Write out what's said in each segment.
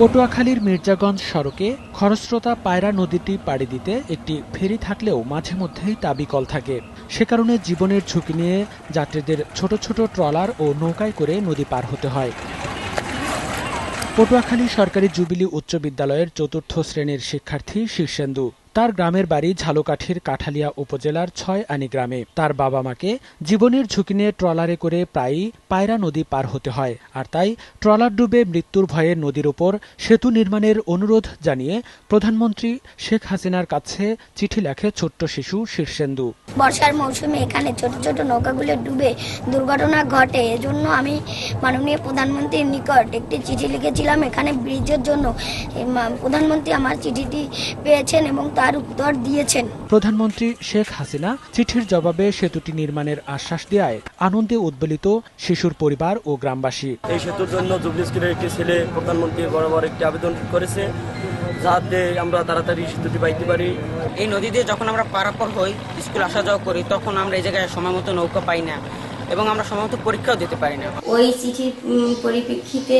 পটুয়াখালীর মির্জাগঞ্জ সড়কে খরস্রোতা পায়রা নদীটি পাড়ি দিতে একটি ফেরি থাকলেও মাঝে মধ্যেই তা বিকল থাকে। সে কারণে জীবনের ঝুঁকি নিয়ে যাত্রীদের ছোট ছোট ট্রলার ও নৌকায় করে নদী পার হতে হয়। পটুয়াখালী সরকারি জুবিলি উচ্চ বিদ্যালয়ের চতুর্থ শ্রেণির শিক্ষার্থী শীর্ষেন্দু। তার গ্রামের বাড়ি ঝালকাঠির কাঠালিয়া উপজেলার ছয় আনি গ্রামে। তার বাবা মাকে জীবনের ঝুঁকি নিয়ে ট্রলারে করে প্রায়ই পায়রা নদী পার হতে হয়, আর তাই ট্রলার ডুবে মৃত্যুর ভয়ে নদীর ওপর সেতু নির্মাণের অনুরোধ জানিয়ে প্রধানমন্ত্রী শেখ হাসিনার কাছে চিঠি লেখে ছোট্ট শিশু শীর্ষেন্দু। বর্ষার মৌসুমে এখানে ছোট ছোট নৌকাগুলো ডুবে দুর্ঘটনা ঘটে। এজন্য আমি মাননীয় প্রধানমন্ত্রীর নিকট একটি চিঠি লিখেছিলাম। এখানে ব্রিজের জন্য প্রধানমন্ত্রী আমার চিঠিটি পেয়েছেন এবং তার উত্তর দিয়েছেন। প্রধানমন্ত্রী শেখ হাসিনা চিঠির জবাবে সেতুটি নির্মাণের আশ্বাস দেয় আনন্দে উদ্বেলিত শিশুর পরিবার ও গ্রামবাসী। এই সেতুর জন্য জুবলি একটি ছেলে প্রধানমন্ত্রীর বরাবর একটি আবেদন করেছে যাতে আমরা তাড়াতাড়ি সেতুটি পাইতে পারি। এই নদী দিয়ে যখন আমরা পারাপার হই স্কুল আসা যাওয়া করি তখন আমরা এই জায়গায় সময় মতো নৌকা পাই না এবং আমরা সময় মতো পরীক্ষাও দিতে পারি না। ওই চিঠির পরিপ্রেক্ষিতে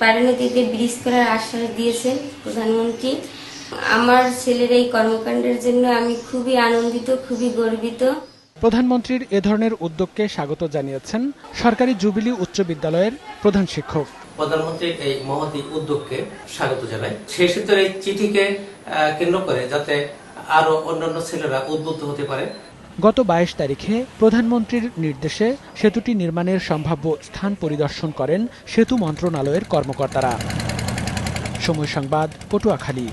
পায়রা নদীতে ব্রিজ করার আশ্বাস দিয়েছেন প্রধানমন্ত্রী। আমার ছেলের এই কর্মকাণ্ডের জন্য আমি খুবই আনন্দিত খুবই গর্বিত। প্রধানমন্ত্রীর এ ধরনের উদ্যোগকে স্বাগত জানিয়েছেন সরকারি জুবিলি উচ্চ বিদ্যালয়ের প্রধান শিক্ষক। প্রধানমন্ত্রীর এই মহতি উদ্যোগকে স্বাগত জানাই। সেই সূত্রে এই চিঠিকে কেন্দ্র করে যাতে আরও অন্যান্য ছেলেরা উদ্বুদ্ধ হতে পারে। গত বাইশ তারিখে প্রধানমন্ত্রীর নির্দেশে সেতুটি নির্মাণের সম্ভাব্য স্থান পরিদর্শন করেন সেতু মন্ত্রণালয়ের কর্মকর্তারা। সময় সংবাদ পটুয়াখালী।